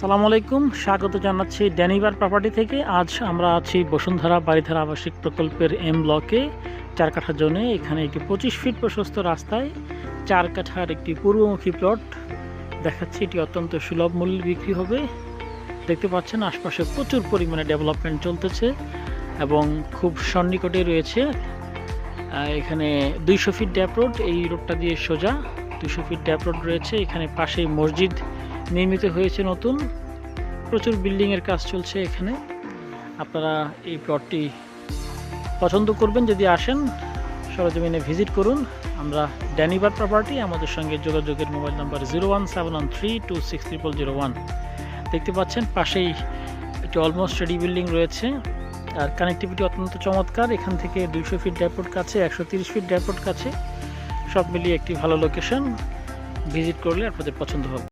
সালাম আলাইকুম, স্বাগত জানাচ্ছি ড্যানিবার প্রপার্টি থেকে। আজ আমরা আছি বসুন্ধরা বাড়িধারা আবাসিক প্রকল্পের এম ব্লকে চার কাঠা জোনে। এখানে একটি পঁচিশ ফিট প্রশস্ত রাস্তায় চার কাঠার একটি পূর্বমুখী প্লট দেখাচ্ছি, এটি অত্যন্ত সুলভ মূল্যে বিক্রি হবে। দেখতে পাচ্ছেন, আশপাশে প্রচুর পরিমাণে ডেভেলপমেন্ট চলতেছে এবং খুব সন্নিকটে রয়েছে। এখানে দুইশো ফিট ড্যাপ রোড এই রোডটা দিয়ে সোজা। দুশো ফিট ড্যাপ রোড রয়েছে। এখানে পাশেই মসজিদ। নির্মিত হয়েছে নতুন। প্রচুর বিল্ডিংয়ের কাজ চলছে এখানে। আপনারা এই প্লটটি পছন্দ করবেন, যদি আসেন, সরজমিনে ভিজিট করুন। আমরা ড্যানিবার প্রপার্টি আমাদের সঙ্গে যোগাযোগের mobile number zero one seven one three two six triple zero one দেখতে পাচ্ছেন, পাশেই একটি অলমোস্ট রেডি বিল্ডিং রয়েছে। আর কানেক্টিভিটি অত্যন্ত চমৎকার। এখান থেকে দুইশো ফিট ড্যাপোর্ট কাছে, একশো তিরিশ ফিট ড্যাপোর্ট কাছে। সব মিলিয়ে একটি ভালো লোকেশন ভিজিট করলে আপনাদের পছন্দ হবে।